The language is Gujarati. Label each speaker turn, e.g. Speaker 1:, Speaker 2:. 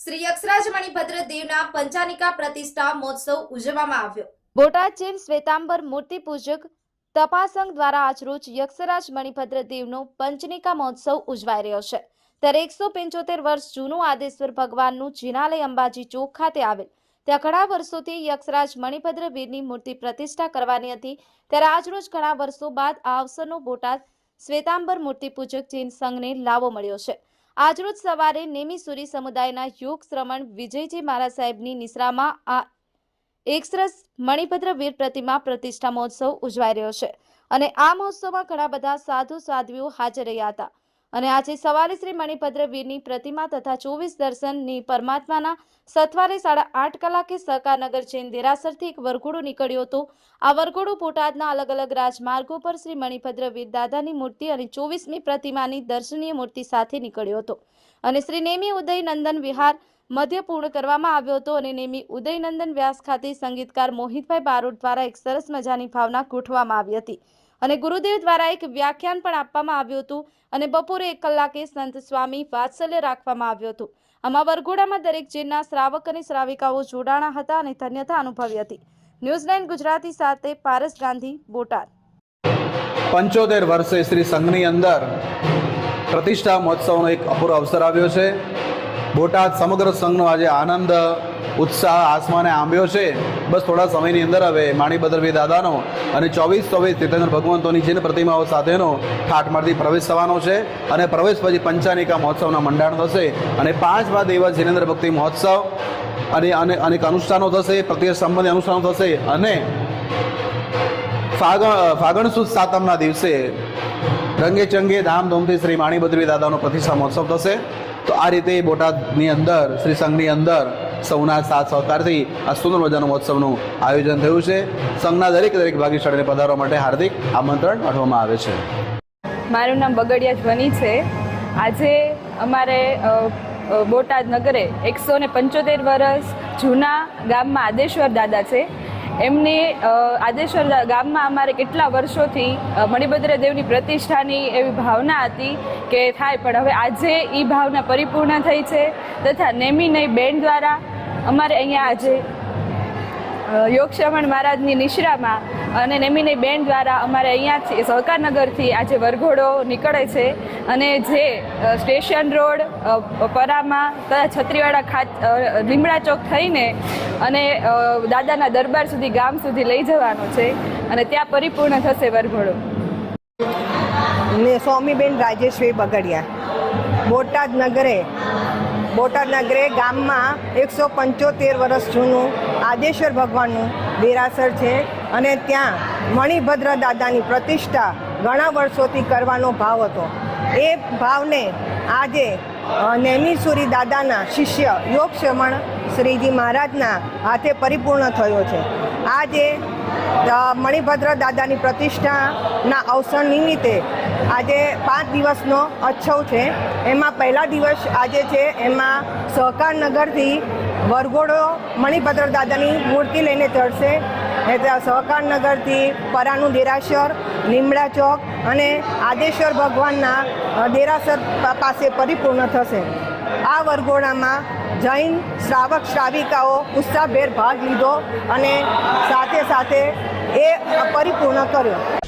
Speaker 1: શ્રી યક્ષરાજ મણિભદ્ર દેવના પંચાનિકા પ્રતિષ્ઠા મહોત્સવ ઉજવવામાં આવ્યો.
Speaker 2: બોટાદ ચેન શ્વેતાંબર મૂર્તિ પૂજક તપાસંગ દ્વારા આજરોજ યક્ષરાજ મણિભદ્ર દેવનો પંચનિકા મહોત્સવ ઉજવાઈ રહ્યો છે. ત્યારે એકસો પંચોતેર વર્ષ જૂનું આદેશ્વર ભગવાનનું જિનાલય અંબાજી ચોક ખાતે આવેલ. ત્યાં ઘણા વર્ષોથી યક્ષરાજ મણિભદ્ર વીરની મૂર્તિ પ્રતિષ્ઠા કરવાની હતી. ત્યારે આજરોજ ઘણા વર્ષો બાદ આ અવસરનો બોટાદ શ્વેતાંબર મૂર્તિ પૂજક જૈન સંઘને લાવો મળ્યો છે. આજરોજ સવારે નેમીસુરી સમુદાયના યોગ શ્રમણ વિજયજી મહારાજ સાહેબની નિશ્રામાં આ એકસરસ મણિભદ્ર વીર પ્રતિમા પ્રતિષ્ઠા મહોત્સવ ઉજવાઈ રહ્યો છે. અને આ મહોત્સવમાં ઘણા બધા સાધુ સાધ્વીઓ હાજર રહ્યા હતા. અને આજે સવારે શ્રી મણિભદ્ર વીરની પ્રતિમા તથા ચોવીસ દર્શનની પરમાત્માના સથવારે સાડા આઠ કલાકે સહકારનગર જૈન દેરાસરથી એક વરઘોડો નીકળ્યો હતો. આ વરઘોડો બોટાદના અલગ અલગ રાજમાર્ગો પર શ્રી મણિભદ્ર વીર દાદાની મૂર્તિ અને ચોવીસમી પ્રતિમાની દર્શનીય મૂર્તિ સાથે નીકળ્યો હતો. અને શ્રી નેમી ઉદય નંદન વિહાર મધ્ય પૂર્ણ કરવામાં આવ્યો હતો અને નેમી ઉદયનંદન વ્યાસ ખાતે સંગીતકાર મોહિતભાઈ બારોટ દ્વારા એક સરસ મજાની ભાવના ગોઠવવામાં આવી હતી. અને ગુરુદેવ દ્વારા એક વ્યાખ્યાન પણ આપવામાં આવ્યું હતું અને બપોરે એક કલાકે સંત સ્વામી વાત્સલ્ય રાખવામાં આવ્યું હતું. આમાં વરઘોડામાં દરેક જેના શ્રાવક અને શ્રાવિકાઓ જોડાણા હતા અને ધન્યતા અનુભવી હતી. ન્યૂઝીલેન્ડ ગુજરાતી સાથે પારસ ગાંધી, બોટાદ.
Speaker 3: પંચોતેર વર્ષે શ્રી સંઘની અંદર પ્રતિષ્ઠા મહોત્સવનો એક અપૂરો અવસર આવ્યો છે. બોટાદ સમગ્ર સંઘનો આજે આનંદ ઉત્સાહ આસમાને આંબ્યો છે. બસ થોડા સમયની અંદર હવે માણીબદરવી દાદાનો અને ચોવીસ ચોવીસ તીર્થંકર ભગવંતોની જીન પ્રતિમાઓ સાથેનો ઠાઠમારથી પ્રવેશ થવાનો છે અને પ્રવેશ પછી પંચાનિકા મહોત્સવના મંડાણ થશે અને પાંચમા દેવા જીનેન્દ્ર ભક્તિ મહોત્સવ અને અને અનેક અનુષ્ઠાનો થશે, પ્રત્યક્ષ સંબંધી અનુષ્ઠાનો થશે અને ફાગણ ફાગણ સુદ સાતમના દિવસે રંગે ચંગે ધામધૂમથી શ્રી માણીબદ્રી દાદાનો પ્રતિષ્ઠા મહોત્સવ થશે. તો આ રીતે બોટાદની અંદર, શ્રી સંઘની અંદર સૌના સાથ સહકારથી આ સુંદર મજાનું મહોત્સવનું આયોજન થયું છે. સંઘના દરેક દરેક ભાગીશાળીને પધારવા માટે હાર્દિક આમંત્રણ પાઠવવામાં આવે છે.
Speaker 4: મારું નામ બગડિયા ધ્વની છે. આજે અમારે બોટાદ નગરે એકસો ને પંચોતેર વર્ષ જૂના ગામમાં આદેશ્વર દાદા છે. એમને આદેશ્વર ગામમાં અમારે કેટલા વર્ષોથી મણિભદ્ર દેવની પ્રતિષ્ઠાની એવી ભાવના હતી કે થાય, પણ હવે આજે એ ભાવના પરિપૂર્ણ થઈ છે. તથા નેમી બેન દ્વારા અમારે અહીંયા આજે યોગશ્રવણ મહારાજની નિશ્રામાં અને નેમિની બેન દ્વારા અમારે અહીંયાથી સહકારનગરથી આજે વરઘોડો નીકળે છે અને જે સ્ટેશન રોડ પરામા તથા છત્રીવાડા ખાત લીમડા ચોક થઈને અને દાદાના દરબાર સુધી, ગામ સુધી લઈ જવાનો છે અને ત્યાં પરિપૂર્ણ થશે વરઘોડો.
Speaker 5: ને સ્વામીબેન રાજેશભાઈ બગડિયા, બોટાદ નગરે બોટાદ ગ્રે ગામમાં એકસો પંચોતેર વર્ષ જૂનું આદેશ્વર ભગવાનનું દેરાસર છે અને ત્યાં મણિભદ્ર દાદાની પ્રતિષ્ઠા ઘણા વર્ષોથી કરવાનો ભાવ હતો. એ ભાવને આજે નેમિસુરી દાદાના શિષ્ય યોગ શ્રમણ શ્રીજી મહારાજના હાથે પરિપૂર્ણ થયો છે. આજે મણિભદ્ર દાદાની પ્રતિષ્ઠાના અવસર નિમિત્તે આજે પાંચ દિવસનો ઉત્સવ છે. એમાં પહેલા દિવસ આજે છે, એમાં સહકારનગરથી વરઘોડો મણિભદ્ર દાદાની મૂર્તિ લઈને ચડશે. એટલે સહકારનગરથી પરાનું દેરાસર, લીમડા ચોક અને આદેશ્વર ભગવાનના દેરાસર પાસે પરિપૂર્ણ થશે. આ વરઘોડામાં જૈન, શ્રાવક, શ્રાવિકાઓ ઉત્સાહભેર ભાગ લીધો અને સાથે સાથે એ પરિપૂર્ણ કર્યો.